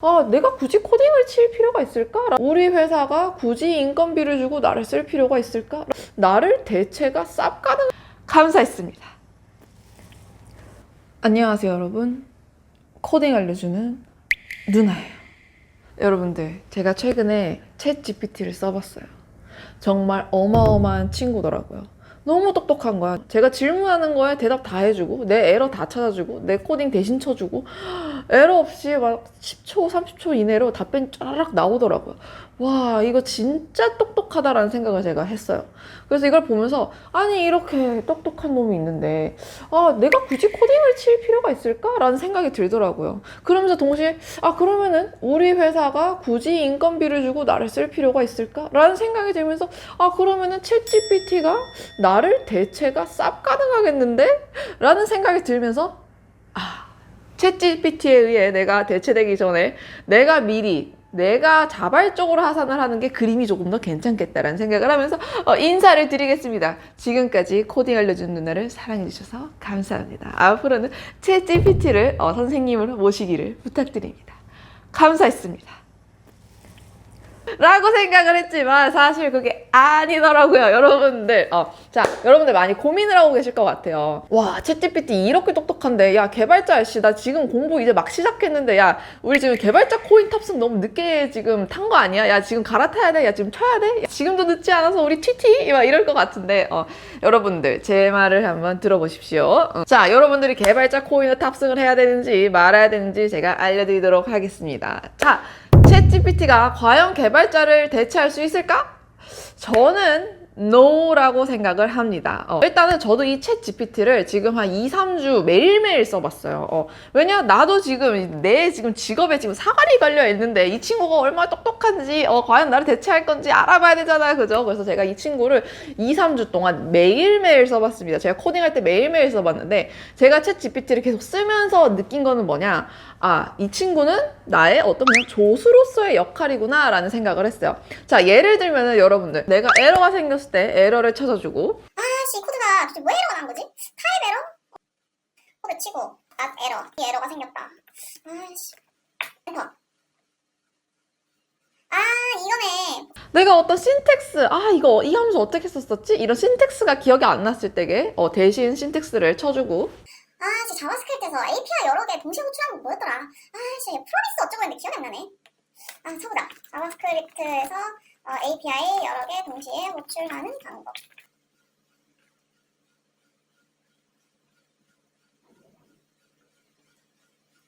아, 내가 굳이 코딩을 칠 필요가 있을까? 우리 회사가 굳이 인건비를 주고 나를 쓸 필요가 있을까? 나를 대체가 쌉 가능 감사했습니다. 안녕하세요, 여러분. 코딩 알려주는 누나예요. 여러분들, 제가 최근에 챗 GPT를 써봤어요. 정말 어마어마한 친구더라고요. 너무 똑똑한 거야. 제가 질문하는 거에 대답 다 해주고, 내 에러 다 찾아주고, 내 코딩 대신 쳐주고, 에러 없이 막 10초, 30초 이내로 답변이 쫘라락 나오더라고요. 와, 이거 진짜 똑똑하다라는 생각을 제가 했어요. 그래서 이걸 보면서, 아니, 이렇게 똑똑한 놈이 있는데, 아, 내가 굳이 코딩을 칠 필요가 있을까라는 생각이 들더라고요. 그러면서 동시에, 아, 그러면은 우리 회사가 굳이 인건비를 주고 나를 쓸 필요가 있을까라는 생각이 들면서, 아, 그러면은 챗 GPT가 나를 대체가 쌉 가능하겠는데? 라는 생각이 들면서, 아, 챗 GPT에 의해 내가 대체되기 전에 내가 미리 내가 자발적으로 하산을 하는 게 그림이 조금 더 괜찮겠다라는 생각을 하면서 어, 인사를 드리겠습니다. 지금까지 코딩 알려준 누나를 사랑해주셔서 감사합니다. 앞으로는 챗 GPT를 어, 선생님으로 모시기를 부탁드립니다. 감사했습니다. 라고 생각을 했지만 사실 그게 아니더라고요 여러분들. 어, 자 여러분들 많이 고민을 하고 계실 것 같아요. 와 챗GPT 이렇게 똑똑한데 야 개발자 아저씨 나 지금 공부 이제 막 시작했는데 야 우리 지금 개발자 코인 탑승 너무 늦게 지금 탄 거 아니야? 야 지금 갈아타야 돼야 지금 쳐야 돼? 야, 지금도 늦지 않아서 우리 튀튀? 막 이럴 것 같은데 어, 여러분들 제 말을 한번 들어보십시오. 어, 자 여러분들이 개발자 코인을 탑승을 해야 되는지 말아야 되는지 제가 알려드리도록 하겠습니다. 자 챗GPT가 과연 개발자를 대체할 수 있을까? 저는 no라고 생각을 합니다. 어, 일단은 저도 이 챗 GPT를 지금 한 2, 3주 매일매일 써봤어요. 어, 왜냐, 나도 지금 내 지금 직업에 지금 사활이 걸려 있는데 이 친구가 얼마나 똑똑한지, 어, 과연 나를 대체할 건지 알아봐야 되잖아요. 그죠? 그래서 제가 이 친구를 2, 3주 동안 매일매일 써봤습니다. 제가 코딩할 때 매일매일 써봤는데 제가 챗 GPT를 계속 쓰면서 느낀 거는 뭐냐. 아, 이 친구는 나의 어떤 그냥 조수로서의 역할이구나 라는 생각을 했어요. 자, 예를 들면은 여러분들, 내가 에러가 생겼을 때 에러를 찾아주고, 아씨 코드가 도대체 왜 에러가 난 거지? 타입 에러? 코드 치고 낫 에러 이 에러가 생겼다 아씨 엔터 아 이거네 내가 어떤 신텍스, 아, 이거, 이 함수 어떻게 썼었지? 이런 신텍스가 기억이 안 났을 때게, 어, 대신 신텍스를 쳐주고, 자바스크립트에서 API 여러 개 동시에 호출한 거 뭐였더라? 아씨 프로미스 어쩌고 했는데 기억이 안 나네. 아 쳐보자 자바스크립트에서 어, API 여러 개 동시에 호출하는 방법.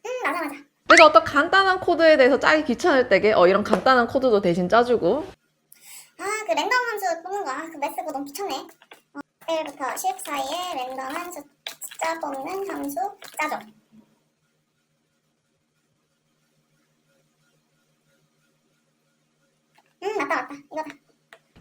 음 맞아 맞아. 내가 어떤 간단한 코드에 대해서 짜기 귀찮을 때게, 어, 이런 간단한 코드도 대신 짜주고, 아, 그 랜덤 함수 뽑는 거, 아, 그 그거 너무 귀찮네. 어, 1부터 10 사이에 랜덤한 숫 자 뽑는 함수 짜줘. 음, 맞다, 맞다. 이거다.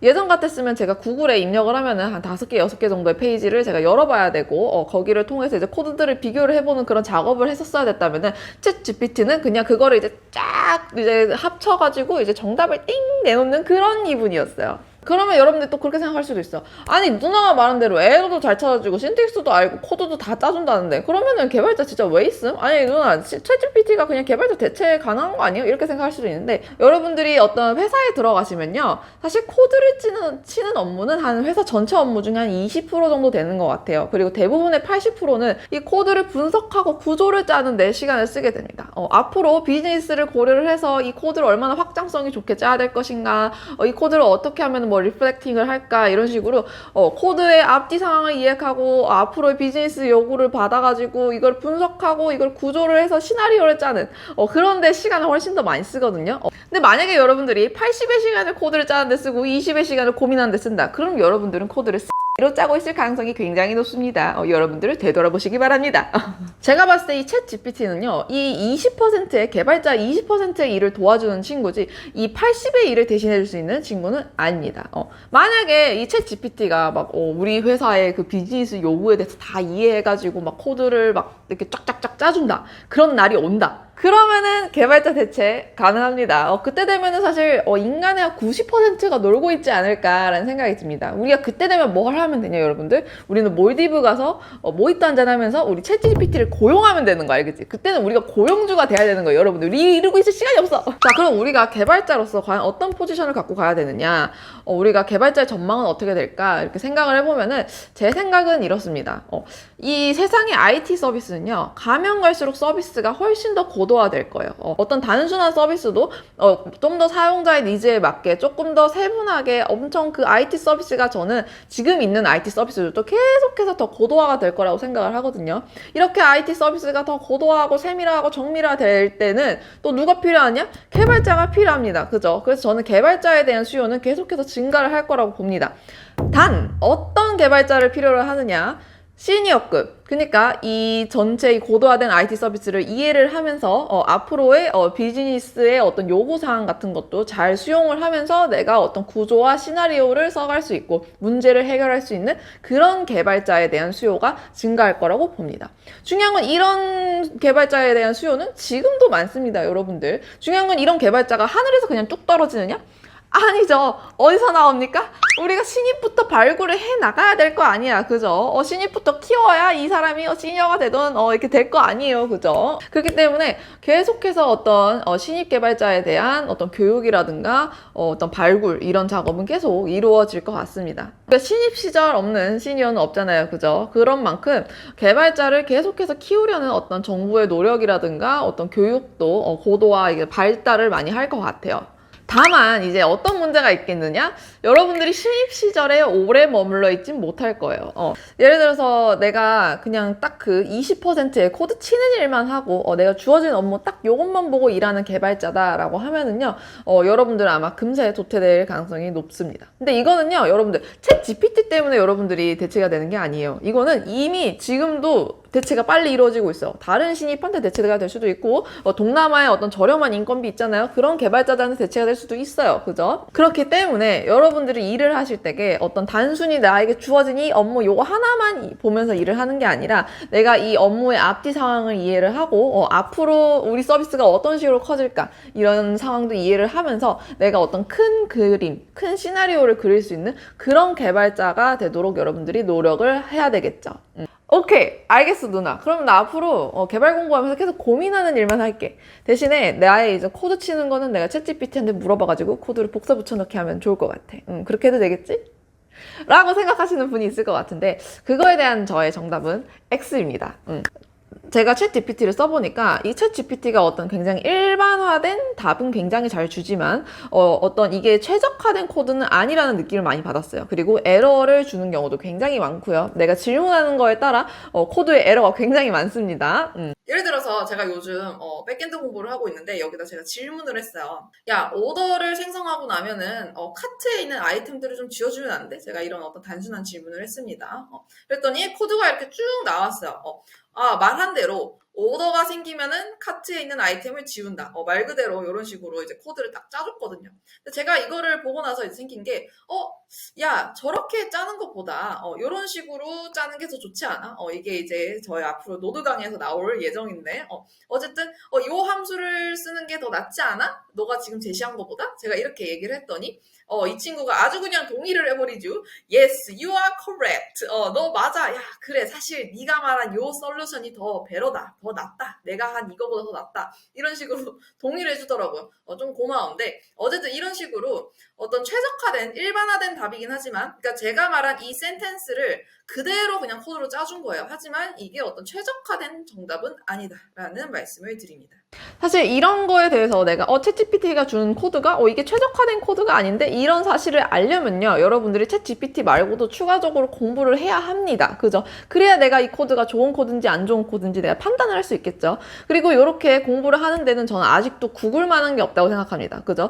예전 같았으면 제가 구글에 입력을 하면은 한 다섯 개, 여섯 개 정도의 페이지를 제가 열어봐야 되고, 어, 거기를 통해서 이제 코드들을 비교를 해보는 그런 작업을 했었어야 됐다면은, 챗 GPT는 그냥 그거를 이제 쫙 이제 합쳐가지고 이제 정답을 띵 내놓는 그런 기분이었어요. 그러면 여러분들 또 그렇게 생각할 수도 있어. 아니, 누나가 말한 대로 에러도 잘 찾아주고, 신텍스도 알고, 코드도 다 짜준다는데, 그러면은 개발자 진짜 왜 있음? 아니, 누나, 챗GPT가 그냥 개발자 대체 가능한 거 아니에요? 이렇게 생각할 수도 있는데, 여러분들이 어떤 회사에 들어가시면요, 사실 코드를 치는, 치는 업무는 한 회사 전체 업무 중에 한 20% 정도 되는 것 같아요. 그리고 대부분의 80%는 이 코드를 분석하고 구조를 짜는 데 시간을 쓰게 됩니다. 어, 앞으로 비즈니스를 고려를 해서 이 코드를 얼마나 확장성이 좋게 짜야 될 것인가, 어, 이 코드를 어떻게 하면 뭐 리플렉팅을 할까, 이런 식으로 어, 코드의 앞뒤 상황을 이해하고 어, 앞으로의 비즈니스 요구를 받아가지고 이걸 분석하고 이걸 구조를 해서 시나리오를 짜는 어, 그런 데 시간을 훨씬 더 많이 쓰거든요. 어, 근데 만약에 여러분들이 80의 시간을 코드를 짜는 데 쓰고 20의 시간을 고민하는 데 쓴다. 그럼 여러분들은 코드를 로 짜고 있을 가능성이 굉장히 높습니다. 어, 여러분들을 되돌아보시기 바랍니다. 제가 봤을 때 이 챗 GPT는요, 이 20%의 개발자 20%의 일을 도와주는 친구지, 이 80의 일을 대신해줄 수 있는 친구는 아닙니다. 어, 만약에 이 챗 GPT가 막 어, 우리 회사의 그 비즈니스 요구에 대해서 다 이해해가지고 막 코드를 막 이렇게 쫙쫙쫙 짜준다. 그런 날이 온다. 그러면은 개발자 대체 가능합니다. 어, 그때 되면은 사실 어, 인간의 한 90%가 놀고 있지 않을까라는 생각이 듭니다. 우리가 그때 되면 뭘 하면 되냐 여러분들? 우리는 몰디브 가서 어, 모히또 한잔 하면서 우리 챗 GPT를 고용하면 되는 거 알겠지? 그때는 우리가 고용주가 돼야 되는 거예요 여러분들. 우리 이러고 있을 시간이 없어. 자 그럼 우리가 개발자로서 과연 어떤 포지션을 갖고 가야 되느냐? 어, 우리가 개발자의 전망은 어떻게 될까? 이렇게 생각을 해보면은 제 생각은 이렇습니다. 어, 이 세상의 IT 서비스는요, 가면 갈수록 서비스가 훨씬 더 고도 화될 거예요. 어, 떤 단순한 서비스도 좀더 사용자의 니즈에 맞게 조금 더 세분하게 엄청 그 IT 서비스가 저는 지금 있는 IT 서비스들도 계속해서 더 고도화가 될 거라고 생각을 하거든요. 이렇게 IT 서비스가 더 고도화하고 세밀화하고 정밀화될 때는 또 누가 필요하냐? 개발자가 필요합니다. 그죠? 그래서 저는 개발자에 대한 수요는 계속해서 증가를 할 거라고 봅니다. 단, 어떤 개발자를 필요로 하느냐? 시니어급. 그러니까 이 전체 이 고도화된 IT 서비스를 이해를 하면서 어, 앞으로의 어, 비즈니스의 어떤 요구 사항 같은 것도 잘 수용을 하면서 내가 어떤 구조와 시나리오를 써갈 수 있고 문제를 해결할 수 있는 그런 개발자에 대한 수요가 증가할 거라고 봅니다. 중요한 건 이런 개발자에 대한 수요는 지금도 많습니다, 여러분들. 중요한 건 이런 개발자가 하늘에서 그냥 뚝 떨어지느냐? 아니죠. 어디서 나옵니까? 우리가 신입부터 발굴을 해 나가야 될 거 아니야. 그죠? 어, 신입부터 키워야 이 사람이 어, 시니어가 되든 어, 이렇게 될 거 아니에요. 그죠? 그렇기 때문에 계속해서 어떤 어, 신입 개발자에 대한 어떤 교육이라든가 어, 어떤 발굴 이런 작업은 계속 이루어질 것 같습니다. 그러니까 신입 시절 없는 시니어는 없잖아요. 그죠? 그런 만큼 개발자를 계속해서 키우려는 어떤 정부의 노력이라든가 어떤 교육도 어, 고도화 이게 발달을 많이 할 것 같아요. 다만 이제 어떤 문제가 있겠느냐? 여러분들이 신입 시절에 오래 머물러 있진 못할 거예요. 어. 예를 들어서 내가 그냥 딱 그 20%의 코드 치는 일만 하고 어, 내가 주어진 업무 딱 요것만 보고 일하는 개발자다라고 하면은요. 어, 여러분들은 아마 금세 도태될 가능성이 높습니다. 근데 이거는요. 여러분들 챗 GPT 때문에 여러분들이 대체가 되는 게 아니에요. 이거는 이미 지금도 대체가 빨리 이루어지고 있어. 다른 신입한테 대체가 될 수도 있고, 어, 동남아의 어떤 저렴한 인건비 있잖아요. 그런 개발자들한테 대체가 될 수도 있어요. 그죠? 그렇기 때문에 여러분들이 일을 하실 때에 어떤 단순히 나에게 주어진 이 업무 요거 하나만 이- 보면서 일을 하는 게 아니라 내가 이 업무의 앞뒤 상황을 이해를 하고, 어, 앞으로 우리 서비스가 어떤 식으로 커질까 이런 상황도 이해를 하면서 내가 어떤 큰 그림, 큰 시나리오를 그릴 수 있는 그런 개발자가 되도록 여러분들이 노력을 해야 되겠죠. 음. 오케이 알겠어 누나 그럼 나 앞으로 어, 개발 공부하면서 계속 고민하는 일만 할게 대신에 나의 이제 코드 치는 거는 내가 챗GPT한테 물어봐가지고 코드를 복사 붙여넣기 하면 좋을 것 같아 음, 그렇게 해도 되겠지? 라고 생각하시는 분이 있을 것 같은데 그거에 대한 저의 정답은 X입니다 음. 제가 챗 GPT를 써보니까 이 챗 GPT가 어떤 굉장히 일반화된 답은 굉장히 잘 주지만 어, 떤 이게 최적화된 코드는 아니라는 느낌을 많이 받았어요. 그리고 에러를 주는 경우도 굉장히 많고요. 내가 질문하는 거에 따라 어, 코드에 에러가 굉장히 많습니다. 음. 예를 들어서 제가 요즘 어, 백엔드 공부를 하고 있는데 여기다 제가 질문을 했어요. 야 오더를 생성하고 나면은 어, 카트에 있는 아이템들을 좀 지워주면 안 돼? 제가 이런 어떤 단순한 질문을 했습니다. 어, 그랬더니 코드가 이렇게 쭉 나왔어요. 어, 아 말한 대로 오더가 생기면은 카트에 있는 아이템을 지운다. 어, 말 그대로 이런 식으로 이제 코드를 딱 짜줬거든요. 근데 제가 이거를 보고 나서 이제 생긴 게, 어, 야, 저렇게 짜는 것보다, 어, 이런 식으로 짜는 게 더 좋지 않아? 어, 이게 이제 저희 앞으로 노드 강의에서 나올 예정인데, 어, 어쨌든, 어, 요 함수를 쓰는 게 더 낫지 않아? 너가 지금 제시한 것보다? 제가 이렇게 얘기를 했더니, 어, 이 친구가 아주 그냥 동의를 해버리죠. Yes, you are correct. 어, 너 맞아. 야, 그래. 사실 네가 말한 요 솔루션이 더 베러다. 더 낫다. 내가 한 이거보다 더 낫다. 이런 식으로 동의를 해주더라고요. 어, 좀 고마운데 어쨌든 이런 식으로 어떤 최적화된 일반화된 답이긴 하지만 그러니까 제가 말한 이 센텐스를 그대로 그냥 코드로 짜준 거예요. 하지만 이게 어떤 최적화된 정답은 아니다라는 말씀을 드립니다. 사실 이런 거에 대해서 내가 어 챗GPT가 준 코드가 어 이게 최적화된 코드가 아닌데 이런 사실을 알려면요 여러분들이 챗GPT 말고도 추가적으로 공부를 해야 합니다. 그죠? 그래야 내가 이 코드가 좋은 코드인지 안 좋은 코드인지 내가 판단을 할 수 있겠죠? 그리고 이렇게 공부를 하는 데는 저는 아직도 구글만한 게 없다고 생각합니다. 그죠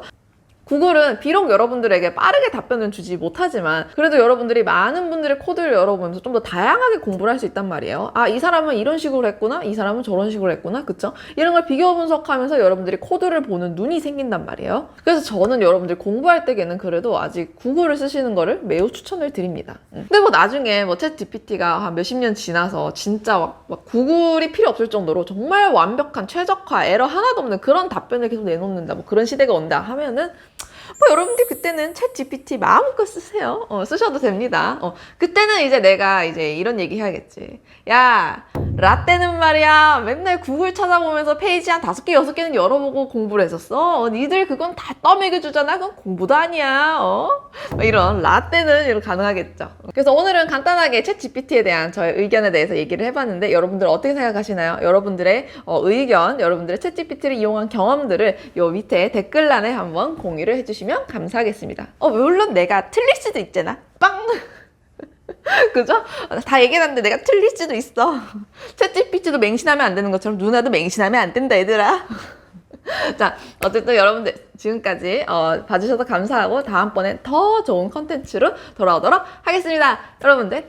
구글은 비록 여러분들에게 빠르게 답변을 주지 못하지만 그래도 여러분들이 많은 분들의 코드를 열어보면서 좀 더 다양하게 공부를 할 수 있단 말이에요. 아, 이 사람은 이런 식으로 했구나. 이 사람은 저런 식으로 했구나. 그쵸? 이런 걸 비교 분석하면서 여러분들이 코드를 보는 눈이 생긴단 말이에요. 그래서 저는 여러분들 공부할 때에는 그래도 아직 구글을 쓰시는 거를 매우 추천을 드립니다. 음. 근데 뭐 나중에 뭐챗 GPT가 한 몇십 년 지나서 진짜 막, 막 구글이 필요 없을 정도로 정말 완벽한 최적화, 에러 하나도 없는 그런 답변을 계속 내놓는다. 뭐 그런 시대가 온다 하면은 뭐 여러분들 그때는 챗 GPT 마음껏 쓰세요. 어, 쓰셔도 됩니다. 어, 그때는 이제 내가 이제 이런 얘기 해야겠지. 야, 라떼는 말이야. 맨날 구글 찾아보면서 페이지 한 다섯 개, 여섯 개는 열어보고 공부를 했었어. 어, 니들 그건 다 떠먹여주잖아. 그건 공부도 아니야. 어? 뭐 이런 라떼는 이런 가능하겠죠. 그래서 오늘은 간단하게 챗 GPT에 대한 저의 의견에 대해서 얘기를 해봤는데 여러분들 어떻게 생각하시나요? 여러분들의 어, 의견, 여러분들의 챗 GPT를 이용한 경험들을 요 밑에 댓글란에 한번 공유를 해주시면 감사하겠습니다. 어, 물론 내가 틀릴 수도 있잖아. 빵! 그죠? 다 얘기해놨는데 내가 틀릴 수도 있어. 챗 GPT도 맹신하면 안 되는 것처럼 누나도 맹신하면 안 된다, 얘들아. 자, 어쨌든 여러분들 지금까지 어, 봐주셔서 감사하고 다음번엔 더 좋은 컨텐츠로 돌아오도록 하겠습니다. 여러분들